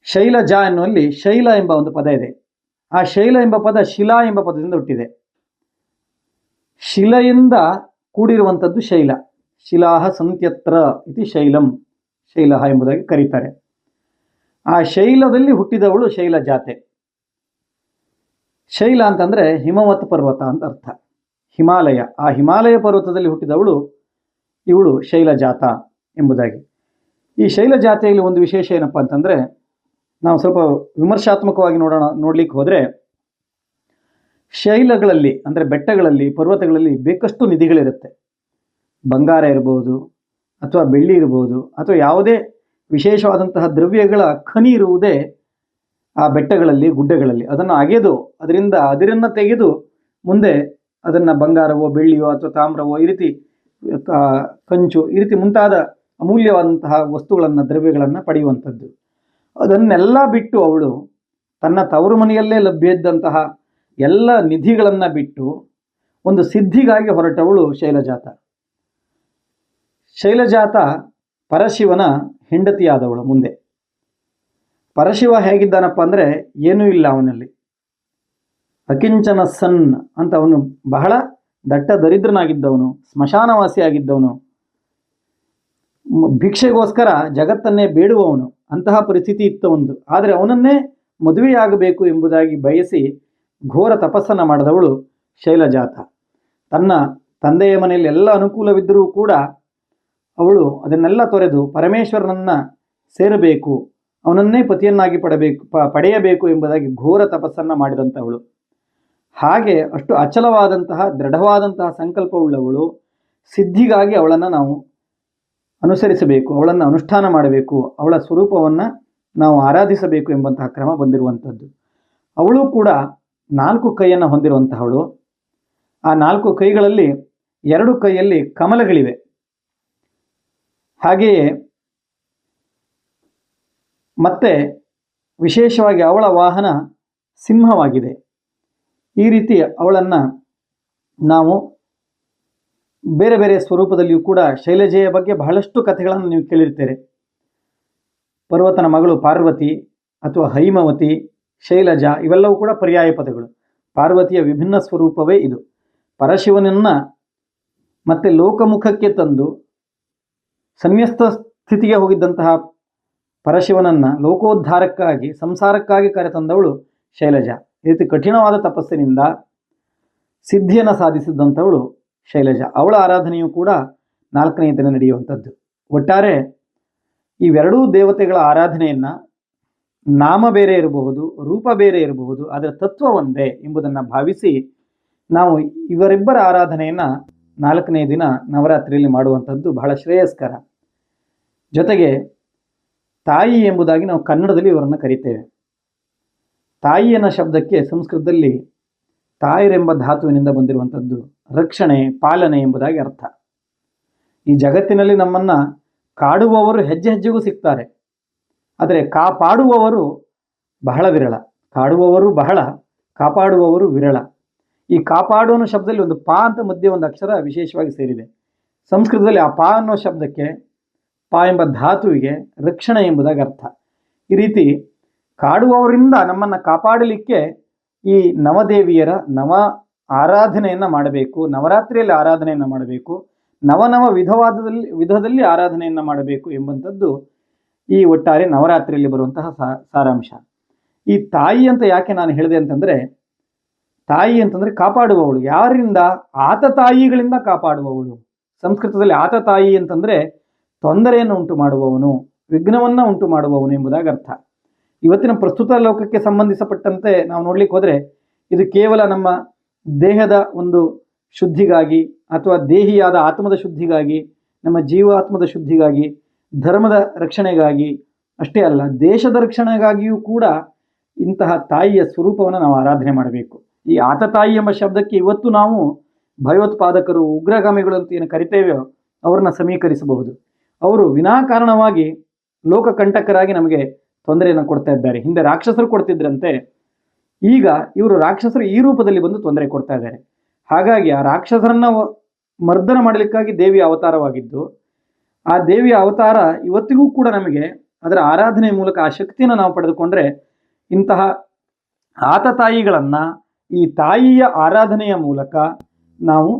ಶೈಲಜಾ ಎನ್ನುವಲ್ಲಿ ಶೈಲ ಎಂಬ ಒಂದು ಪದ ಇದೆ. ಆ ಶೈಲ ಎಂಬ ಪದ ಶಿಲಾ ಎಂಬ ಪದದಿಂದ ಹುಟ್ಟಿದೆ. ಶಿಲೆಯಿಂದ ಕೂಡಿರುವಂಥದ್ದು ಶೈಲ. ಶಿಲಾಹ ಸಂತ್ಯತ್ರ ಇತಿ ಶೈಲಂ. ಶೈಲಹ ಎಂಬುದಾಗಿ ಕರೀತಾರೆ. ಆ ಶೈಲದಲ್ಲಿ ಹುಟ್ಟಿದವಳು ಶೈಲ ಜಾತೆ. ಶೈಲ ಅಂತಂದರೆ ಹಿಮವತ್ ಪರ್ವತ ಅಂತ ಅರ್ಥ. ಹಿಮಾಲಯ. ಆ ಹಿಮಾಲಯ ಪರ್ವತದಲ್ಲಿ ಹುಟ್ಟಿದವಳು ಇವಳು ಶೈಲಜಾತ ಎಂಬುದಾಗಿ. ಈ ಶೈಲ ಜಾತೆಯಲ್ಲಿ ಒಂದು ವಿಶೇಷ ಏನಪ್ಪ ಅಂತಂದರೆ, ನಾವು ಸ್ವಲ್ಪ ವಿಮರ್ಶಾತ್ಮಕವಾಗಿ ನೋಡೋಣ, ನೋಡ್ಲಿಕ್ಕೆ ಹೋದರೆ, ಶೈಲಗಳಲ್ಲಿ, ಅಂದರೆ ಬೆಟ್ಟಗಳಲ್ಲಿ, ಪರ್ವತಗಳಲ್ಲಿ ಬೇಕಷ್ಟು ನಿಧಿಗಳಿರುತ್ತೆ. ಬಂಗಾರ ಇರ್ಬೋದು ಅಥವಾ ಬೆಳ್ಳಿ ಇರ್ಬೋದು ಅಥವಾ ಯಾವುದೇ ವಿಶೇಷವಾದಂತಹ ದ್ರವ್ಯಗಳ ಖನಿ ಇರುವುದೇ ಆ ಬೆಟ್ಟಗಳಲ್ಲಿ, ಗುಡ್ಡಗಳಲ್ಲಿ. ಅದನ್ನು ಅಗೆದು, ಅದರಿಂದ ಅದಿರನ್ನು ತೆಗೆದು ಮುಂದೆ ಅದನ್ನು ಬಂಗಾರವೋ, ಬೆಳ್ಳಿಯೋ ಅಥವಾ ತಾಮ್ರವೋ ಈ ರೀತಿ ಕಂಚು ಈ ರೀತಿ ಮುಂತಾದ ಅಮೂಲ್ಯವಾದಂತಹ ವಸ್ತುಗಳನ್ನು, ದ್ರವ್ಯಗಳನ್ನು ಪಡೆಯುವಂಥದ್ದು. ಅದನ್ನೆಲ್ಲ ಬಿಟ್ಟು ಅವಳು ತನ್ನ ತವರು ಮನೆಯಲ್ಲೇ ಲಭ್ಯ ಇದ್ದಂತಹ ಎಲ್ಲ ನಿಧಿಗಳನ್ನು ಬಿಟ್ಟು ಒಂದು ಸಿದ್ಧಿಗಾಗಿ ಹೊರಟವಳು ಶೈಲಜಾತ. ಶೈಲಜಾತ ಪರಶಿವನ ಹೆಂಡತಿಯಾದವಳು ಮುಂದೆ. ಪರಶಿವ ಹೇಗಿದ್ದಾನಪ್ಪ ಅಂದರೆ ಏನೂ ಇಲ್ಲ ಅವನಲ್ಲಿ. ಅಕಿಂಚನ ಸನ್ ಅಂತ ಅವನು ಬಹಳ ದಟ್ಟ ದರಿದ್ರನಾಗಿದ್ದವನು, ಸ್ಮಶಾನವಾಸಿಯಾಗಿದ್ದವನು. ಆಗಿದ್ದವನು ಭಿಕ್ಷೆಗೋಸ್ಕರ ಜಗತ್ತನ್ನೇ ಬೇಡುವವನು. ಅಂತಹ ಪರಿಸ್ಥಿತಿ ಇತ್ತು ಒಂದು. ಆದರೆ ಅವನನ್ನೇ ಮದುವೆಯಾಗಬೇಕು ಎಂಬುದಾಗಿ ಬಯಸಿ ಘೋರ ತಪಸ್ಸನ್ನು ಮಾಡಿದವಳು ಶೈಲಜಾತ. ತನ್ನ ತಂದೆಯ ಮನೆಯಲ್ಲಿ ಎಲ್ಲ ಅನುಕೂಲವಿದ್ದರೂ ಕೂಡ ಅವಳು ಅದನ್ನೆಲ್ಲ ತೊರೆದು ಪರಮೇಶ್ವರನನ್ನ ಸೇರಬೇಕು, ಅವನನ್ನೇ ಪತಿಯನ್ನಾಗಿ ಪಡಬೇಕು ಪಡೆಯಬೇಕು ಎಂಬುದಾಗಿ ಘೋರ ತಪಸ್ಸನ್ನು ಮಾಡಿದಂಥವಳು ಹಾಗೆ ಅಷ್ಟು ಅಚಲವಾದಂತಹ, ದೃಢವಾದಂತಹ ಸಂಕಲ್ಪವುಳ್ಳವಳು, ಸಿದ್ಧಿಗಾಗಿ ಅವಳನ್ನು ನಾವು ಅನುಸರಿಸಬೇಕು, ಅವಳನ್ನು ಅನುಷ್ಠಾನ ಮಾಡಬೇಕು, ಅವಳ ಸ್ವರೂಪವನ್ನು ನಾವು ಆರಾಧಿಸಬೇಕು ಎಂಬಂತಹ ಕ್ರಮ ಬಂದಿರುವಂಥದ್ದು ಅವಳು ಕೂಡ ನಾಲ್ಕು ಕೈಯನ್ನು ಹೊಂದಿರುವಂತಹವಳು. ಆ ನಾಲ್ಕು ಕೈಗಳಲ್ಲಿ ಎರಡು ಕೈಯಲ್ಲಿ ಕಮಲಗಳಿವೆ. ಹಾಗೆಯೇ ಮತ್ತೆ ವಿಶೇಷವಾಗಿ ಅವಳ ವಾಹನ ಸಿಂಹವಾಗಿದೆ. ಈ ರೀತಿ ಅವಳನ್ನು ನಾವು ಬೇರೆ ಬೇರೆ ಸ್ವರೂಪದಲ್ಲಿಯೂ ಕೂಡ ಶೈಲಜೆಯ ಬಗ್ಗೆ ಬಹಳಷ್ಟು ಕಥೆಗಳನ್ನು ನೀವು ಕೇಳಿರ್ತೀರಿ ಪರ್ವತನ ಮಗಳು ಪಾರ್ವತಿ ಅಥವಾ ಹೈಮವತಿ, ಶೈಲಜ ಇವೆಲ್ಲವೂ ಕೂಡ ಪರ್ಯಾಯ ಪದಗಳು. ಪಾರ್ವತಿಯ ವಿಭಿನ್ನ ಸ್ವರೂಪವೇ ಇದು. ಪರಶಿವನನ್ನು ಮತ್ತೆ ಲೋಕಮುಖಕ್ಕೆ ತಂದು ಸನ್ಯಸ್ತ ಸ್ಥಿತಿಗೆ ಹೋಗಿದ್ದಂತಹ ಪರಶಿವನನ್ನ ಲೋಕೋದ್ಧಾರಕ್ಕಾಗಿ, ಸಂಸಾರಕ್ಕಾಗಿ ಕರೆತಂದವಳು ಶೈಲಜ. ಈ ರೀತಿ ಕಠಿಣವಾದ ತಪಸ್ಸಿನಿಂದ ಸಿದ್ಧಿಯನ್ನು ಸಾಧಿಸಿದಂಥವಳು ಶೈಲಜ. ಅವಳ ಆರಾಧನೆಯು ಕೂಡ ನಾಲ್ಕನೇ ದಿನ ನಡೆಯುವಂಥದ್ದು. ಒಟ್ಟಾರೆ ಇವೆರಡೂ ದೇವತೆಗಳ ಆರಾಧನೆಯನ್ನು ನಾಮ ಬೇರೆ ಇರಬಹುದು, ರೂಪ ಬೇರೆ ಇರಬಹುದು ಅದರ ತತ್ವ ಒಂದೇ ಎಂಬುದನ್ನು ಭಾವಿಸಿ ನಾವು ಇವರಿಬ್ಬರ ಆರಾಧನೆಯನ್ನು ನಾಲ್ಕನೇ ದಿನ ನವರಾತ್ರಿಯಲ್ಲಿ ಮಾಡುವಂಥದ್ದು ಬಹಳ ಶ್ರೇಯಸ್ಕರ. ಜೊತೆಗೆ ತಾಯಿ ಎಂಬುದಾಗಿ ನಾವು ಕನ್ನಡದಲ್ಲಿ ಇವರನ್ನು ಕರಿತೇವೆ. ತಾಯಿ ಅನ್ನೋ ಶಬ್ದಕ್ಕೆ ಸಂಸ್ಕೃತದಲ್ಲಿ ತಾಯಿರೆಂಬ ಧಾತುವಿನಿಂದ ಬಂದಿರುವಂಥದ್ದು ರಕ್ಷಣೆ, ಪಾಲನೆ ಎಂಬುದಾಗಿ ಅರ್ಥ. ಈ ಜಗತ್ತಿನಲ್ಲಿ ನಮ್ಮನ್ನು ಕಾಡುವವರು ಹೆಜ್ಜೆ ಹೆಜ್ಜೆಗೂ ಸಿಗ್ತಾರೆ ಆದರೆ ಕಾಪಾಡುವವರು ಬಹಳ ವಿರಳ. ಕಾಡುವವರು ಬಹಳ, ಕಾಪಾಡುವವರು ವಿರಳ. ಈ ಕಾಪಾಡು ಅನ್ನೋ ಶಬ್ದದಲ್ಲಿ ಒಂದು ಪಾ ಅಂತ ಮಧ್ಯೆ ಒಂದು ಅಕ್ಷರ ವಿಶೇಷವಾಗಿ ಸೇರಿದೆ. ಸಂಸ್ಕೃತದಲ್ಲಿ ಆ ಪಾ ಅನ್ನೋ ಶಬ್ದಕ್ಕೆ ಪಾ ಎಂಬ ಧಾತುವಿಗೆ ರಕ್ಷಣೆ ಎಂಬುದಾಗಿ ಅರ್ಥ. ಈ ರೀತಿ ಕಾಡುವವರಿಂದ ನಮ್ಮನ್ನು ಕಾಪಾಡಲಿಕ್ಕೆ ಈ ನವದೇವಿಯರ ನವ ಆರಾಧನೆಯನ್ನು ಮಾಡಬೇಕು, ನವರಾತ್ರಿಯಲ್ಲಿ ಆರಾಧನೆಯನ್ನು ಮಾಡಬೇಕು ನವನವ ವಿಧವಾದದಲ್ಲಿ, ವಿಧದಲ್ಲಿ ಆರಾಧನೆಯನ್ನು ಮಾಡಬೇಕು ಎಂಬಂಥದ್ದು ಈ ಒಟ್ಟಾರೆ ನವರಾತ್ರಿಯಲ್ಲಿ ಬರುವಂತಹ ಸಾರಾಂಶ. ಈ ತಾಯಿ ಅಂತ ಯಾಕೆ ನಾನು ಹೇಳಿದೆ ಅಂತಂದರೆ, ತಾಯಿ ಅಂತಂದರೆ ಕಾಪಾಡುವವಳು. ಯಾರಿಂದ? ಆತ ತಾಯಿಗಳಿಂದ ಕಾಪಾಡುವವಳು. ಸಂಸ್ಕೃತದಲ್ಲಿ ಆತ ತಾಯಿ ಅಂತಂದರೆ ತೊಂದರೆಯನ್ನು ಉಂಟು ಮಾಡುವವನು ವಿಘ್ನವನ್ನು ಉಂಟು ಮಾಡುವವನು ಎಂಬುದಾಗಿ ಅರ್ಥ. ಇವತ್ತಿನ ಪ್ರಸ್ತುತ ಲೋಕಕ್ಕೆ ಸಂಬಂಧಿಸಪಟ್ಟಂತೆ ನಾವು ನೋಡ್ಲಿಕ್ಕೆ ಹೋದರೆ, ಇದು ಕೇವಲ ನಮ್ಮ ದೇಹದ ಒಂದು ಶುದ್ಧಿಗಾಗಿ ಅಥವಾ ದೇಹಿಯಾದ ಆತ್ಮದ ಶುದ್ಧಿಗಾಗಿ, ನಮ್ಮ ಜೀವಾತ್ಮದ ಶುದ್ಧಿಗಾಗಿ, ಧರ್ಮದ ರಕ್ಷಣೆಗಾಗಿ ಅಷ್ಟೇ ಅಲ್ಲ, ದೇಶದ ರಕ್ಷಣೆಗಾಗಿಯೂ ಕೂಡ ಇಂತಹ ತಾಯಿಯ ಸ್ವರೂಪವನ್ನು ನಾವು ಆರಾಧನೆ ಮಾಡಬೇಕು. ಈ ಆತ ತಾಯಿ ಎಂಬ ಶಬ್ದಕ್ಕೆ ಇವತ್ತು ನಾವು ಭಯೋತ್ಪಾದಕರು, ಉಗ್ರಗಾಮಿಗಳು ಅಂತ ಏನು ಕರಿತೇವೆಯೋ, ಅವ್ರನ್ನ ಸಮೀಕರಿಸಬಹುದು. ಅವರು ವಿನಾಕಾರಣವಾಗಿ ಲೋಕಕಂಟಕರಾಗಿ ನಮಗೆ ತೊಂದರೆಯನ್ನು ಕೊಡ್ತಾ ಇದ್ದಾರೆ. ಹಿಂದೆ ರಾಕ್ಷಸರು ಕೊಡ್ತಿದ್ರಂತೆ, ಈಗ ಇವರು ರಾಕ್ಷಸರು ಈ ರೂಪದಲ್ಲಿ ಬಂದು ತೊಂದರೆ ಕೊಡ್ತಾ ಇದ್ದಾರೆ. ಹಾಗಾಗಿ ಆ ರಾಕ್ಷಸರನ್ನ ಮರ್ದನ ಮಾಡಲಿಕ್ಕಾಗಿ ದೇವಿಯ ಅವತಾರವಾಗಿದ್ದು, ಆ ದೇವಿಯ ಅವತಾರ ಇವತ್ತಿಗೂ ಕೂಡ ನಮಗೆ ಅದರ ಆರಾಧನೆ ಮೂಲಕ ಆ ಶಕ್ತಿಯನ್ನು ನಾವು ಪಡೆದುಕೊಂಡ್ರೆ ಇಂತಹ ಆತ ತಾಯಿಗಳನ್ನು, ಈ ತಾಯಿಯ ಆರಾಧನೆಯ ಮೂಲಕ ನಾವು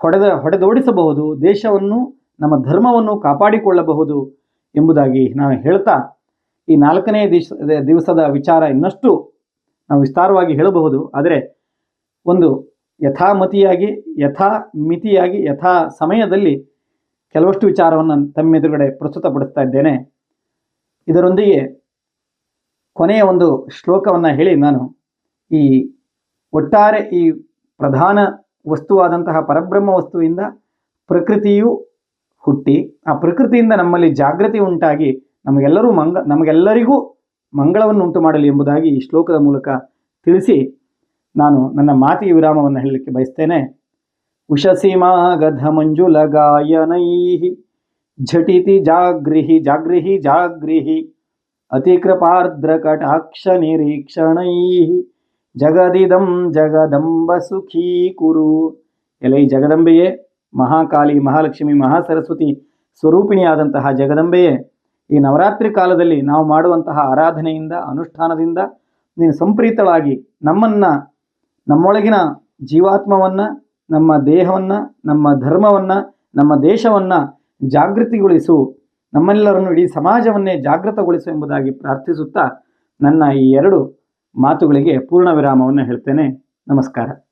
ಹೊಡೆದ, ಹೊಡೆದೋಡಿಸಬಹುದು. ದೇಶವನ್ನು ನಮ್ಮ ಧರ್ಮವನ್ನು ಕಾಪಾಡಿಕೊಳ್ಳಬಹುದು ಎಂಬುದಾಗಿ ನಾನು ಹೇಳ್ತಾ, ಈ ನಾಲ್ಕನೇ ದಿವಸ, ದಿವಸದ ವಿಚಾರ ಇನ್ನಷ್ಟು ನಾವು ವಿಸ್ತಾರವಾಗಿ ಹೇಳಬಹುದು. ಆದರೆ ಒಂದು ಯಥಾಮತಿಯಾಗಿ ಯಥಾ ಮಿತಿಯಾಗಿ ಯಥಾ ಸಮಯದಲ್ಲಿ ಕೆಲವಷ್ಟು ವಿಚಾರವನ್ನು ತಮ್ಮೆದುರುಗಡೆ ಪ್ರಸ್ತುತಪಡಿಸ್ತಾ ಇದ್ದೇನೆ. ಇದರೊಂದಿಗೆ ಕೊನೆಯ ಒಂದು ಶ್ಲೋಕವನ್ನು ಹೇಳಿ ನಾನು. ಈ ಒಟ್ಟಾರೆ ಈ ಪ್ರಧಾನ ವಸ್ತುವಾದಂತಹ ಪರಬ್ರಹ್ಮ ವಸ್ತುವಿಂದ ಪ್ರಕೃತಿಯು ಹುಟ್ಟಿ ಆ ಪ್ರಕೃತಿಯಿಂದ ನಮ್ಮಲ್ಲಿ ಜಾಗೃತಿ ಉಂಟಾಗಿ ನಮಗೆಲ್ಲರೂ ಮಂಗ, ನಮಗೆಲ್ಲರಿಗೂ ಮಂಗಳವನ್ನು ಉಂಟು ಮಾಡಲಿ ಎಂಬುದಾಗಿ ಈ ಶ್ಲೋಕದ ಮೂಲಕ ತಿಳಿಸಿ ನಾನು ನನ್ನ ಮಾತಿಗೆ ವಿರಾಮವನ್ನು ಹೇಳಲಿಕ್ಕೆ ಬಯಸ್ತೇನೆ. ಉಷಸೀಮಾಗಧ ಮಂಜುಲ ಗಾಯನೈ ಝಟಿತಿ ಜಾಗೃಹಿ ಜಾಗೃಹಿ ಜಾಗೃಹಿ ಅತಿಕೃಪಾರ್ದ್ರ ಕಟಾಕ್ಷ ನಿರೀಕ್ಷಣೈ ಜಗದಿದಂ ಜಗದಂಬ ಸುಖೀ ಕುರು. ಎಲೈ ಜಗದಂಬೆಯೇ. ಮಹಾಕಾಳಿ, ಮಹಾಲಕ್ಷ್ಮಿ, ಮಹಾಸರಸ್ವತಿ ಸ್ವರೂಪಿಣಿಯಾದಂತಹ ಜಗದಂಬೆಯೇ, ಈ ನವರಾತ್ರಿ ಕಾಲದಲ್ಲಿ ನಾವು ಮಾಡುವಂತಹ ಆರಾಧನೆಯಿಂದ, ಅನುಷ್ಠಾನದಿಂದ ನೀನು ಸಂಪ್ರೀತಳಾಗಿ ನಮ್ಮನ್ನು, ನಮ್ಮೊಳಗಿನ ಜೀವಾತ್ಮವನ್ನು, ನಮ್ಮ ದೇಹವನ್ನು, ನಮ್ಮ ಧರ್ಮವನ್ನು, ನಮ್ಮ ದೇಶವನ್ನು ಜಾಗೃತಿಗೊಳಿಸು, ನಮ್ಮೆಲ್ಲರನ್ನು ಇಡೀ ಸಮಾಜವನ್ನೇ ಜಾಗೃತಗೊಳಿಸು ಎಂಬುದಾಗಿ ಪ್ರಾರ್ಥಿಸುತ್ತಾ ನನ್ನ ಈ ಎರಡು ಮಾತುಗಳಿಗೆ ಪೂರ್ಣ ವಿರಾಮವನ್ನು ಹೇಳ್ತೇನೆ. ನಮಸ್ಕಾರ.